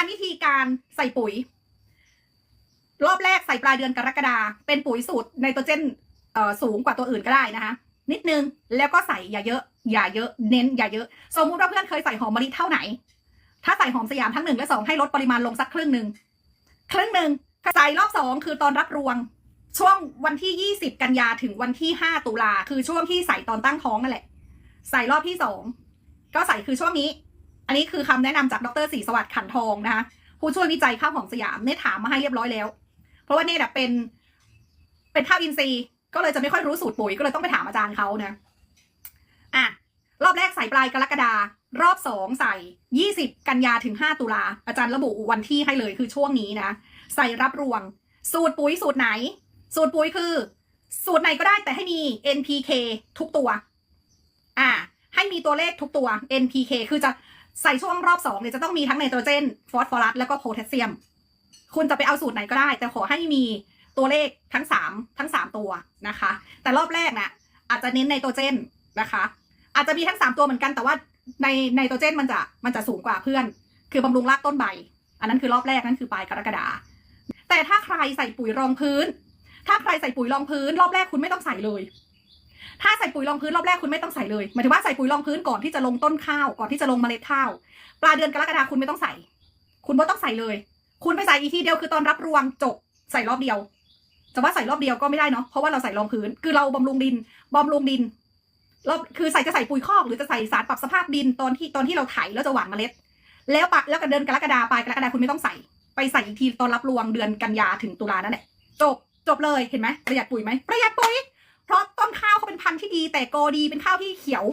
การวิธีการใส่ปุ๋ย รอบแรกใส่ปลายเดือนกรกฎาเป็นปุ๋ยสูตรไนโตรเจนเสูงกว่าตัวอื่นก็ได้นะคะ นิดนึงแล้วก็ใส่อย่าเยอะ อย่าเยอะเน้น อย่าเยอะ สมมุติว่าเพื่อนเคยใส่หอมมะลิเท่าไหน ถ้าใส่หอมสยามทั้งหนึ่งและสองให้ลดปริมาณลงสักครึ่งหนึ่งครึ่งหนึ่งใส่รอบสองคือตอนรับรวง ช่วงวันที่ยี่สิบกันยาถึงวันที่ห้าตุลาคือช่วงที่ใส่ตอนตั้งท้องนั่นแหละ ใส่รอบที่สองก็ใส่คือช่วงนี้ อันนี้คือคำแนะนำจากดรศรีสวัสดิ์ขันทองนะคะผู้ช่วยวิจัยข้าวหอมสยามเนตถามมาให้เรียบร้อยแล้ว เพราะว่าเนตอะเป็น เป็นข้าวอินทรีย์ ก็เลยจะไม่ค่อยรู้สูตรปุ๋ยก็เลยต้องไปถามอาจารย์เขานะอะรอบแรกใส่ปลายกรกฎารอบสองใส่ยี่สิบกันยาถึงห้าตุลาอาจารย์ระบุวันที่ให้เลยคือช่วงนี้นะใส่รับรวง สูตรปุ๋ยสูตรไหน สูตรปุ๋ยคือ สูตรไหนก็ได้แต่ให้มี NPK ทุกตัว อ่า ให้มีตัวเลขทุกตัว NPK คือจะ ใส่ช่วงรอบสองเนี่ยจะต้องมีทั้งไนโตรเจน ฟอสฟอรัสแล้วก็โพแทสเซียม คุณจะไปเอาสูตรไหนก็ได้ แต่ขอให้มีตัวเลขทั้งสามทั้งสามตัวนะคะ แต่รอบแรกนะอาจจะเน้นไนโตรเจนนะคะ อาจจะมีทั้งสามตัวเหมือนกันแต่ว่าในไนโตรเจนมันจะมันจะสูงกว่าเพื่อน คือบำรุงรากต้นใบ อันนั้นคือรอบแรกนั่นคือปลายกรกฎาแต่ถ้าใครใส่ปุ๋ยรองพื้น ถ้าใครใส่ปุ๋ยรองพื้น รอบแรกคุณไม่ต้องใส่เลย ถ้าใส่ปุ๋ยรองพื้นรอบแรกคุณไม่ต้องใส่เลยหมายถึงว่าใส่ปุ๋ยรองพื้นก่อนที่จะลงต้นข้าวก่อนที่จะลงเมล็ดข้าวปลายเดือนกรกฎาคุณไม่ต้องใส่ คุณไม่ต้องใส่เลย คุณไปใส่อีกทีเดียวคือตอนรับรวงจบใส่รอบเดียวจะว่าใส่รอบเดียวก็ไม่ได้เนาะเพราะว่าเราใส่รองพื้นคือเราบำรุงดินบำรุงดินรอบคือใส่จะใส่ปุ๋ยคอกหรือจะใส่สารปรับสภาพดินตอนที่ตอนที่เราไถแล้วจะหว่านเมล็ด แล้วปะแล้วกันเดือนกรกฎาปลายกรกฎาคุณไม่ต้องใส่ ไปใส่อีกทีตอนรับรวงเดือนกันยาถึงตุลานั่นแหละจบจบเลยเห็นไหมประหยัดปุ๋ยไหมประหยัดปุ๋ย ดีแต่โกดีเป็นข้าวที่เขียว